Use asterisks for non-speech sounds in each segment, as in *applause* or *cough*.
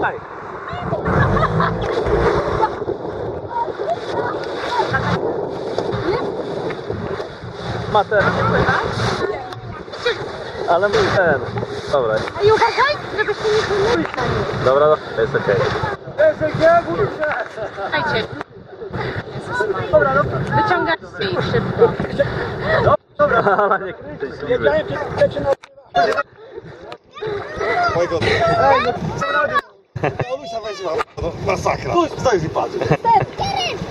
Czekaj. Ma ten. Ale mój ten. Dobra. A i uważaj, żebyś się nie pomylił. Dobra, dobra, jest okej. Słuchajcie. Dobra, no. dobra. Wyciągacie szybko. No, dobra, ale nie kręcisz. Ej, no, co? On się weźmie, no masakra. Tu, stoi i patrz.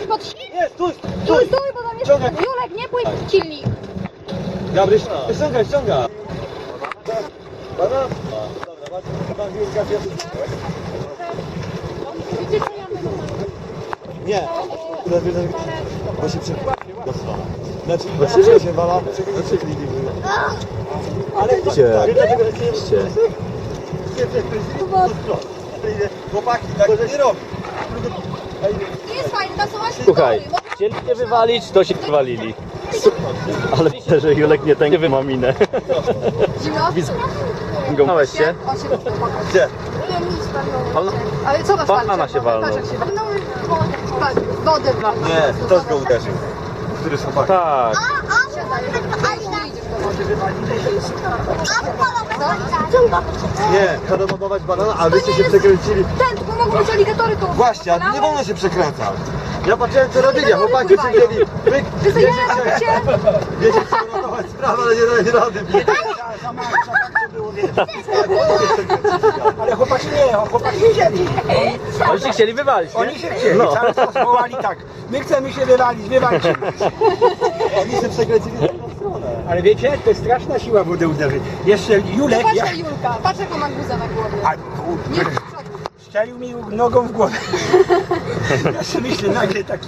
Pod Jest, tu, Stój, stój, bo tam jest... Ciągaj. Julek, nie płyń w silnik. Gabryś, ściągaj, ściąga. Pana? Dobra, Nie. Bo się przekłada. Znaczy, bo się wala, znaczy Ale to Gdzie? tak, dlatego Gdzie? Chłopaki, tak nie robi. Nie jest fajne, tam są właśnie Słuchaj, story, chcieli się wywalić, to się wywalili. Ale widzę, że Julek nie ten, nie wyma minę. zimno. Widzę. Się? Gdzie? Nie, nic Walnął? walnął. Ale co masz Banana palce? się walnął. Patrz, jak się walnął. Patrz, wodę. Nie, ktoś go uderzył. Który z chłopakiem? Tak. Siadaj. Nie idziesz do wody. Nie, domodować banana, a wyście się przekręcili. Ten, tylko mogą być aligatory tu. Właśnie, a nie wolno się przekręcać. Ja patrzyłem co robili, a chłopaki się wzięli. Pyk, wiecie, chciałem- robicie. *laughs* wiecie, chciałem uratować sprawę, ale nie dali rady. Ale chłopaki nie, chłopaki nie chcieli. Oni się chcieli wywalić, nie? Oni się chcieli, No. cały czas wołali tak. My chcemy się wywalić, wywalcie. *laughs* Oni się przekręcili. Ale wiecie, to jest straszna siła wody uderzy. Jeszcze Julek, Patrz ja, na Julka, patrz jaką ma guzę na głowie. a, Nie, u, strzelił mi nogą w głowę. *laughs* Ja sobie myślę, nagle taki.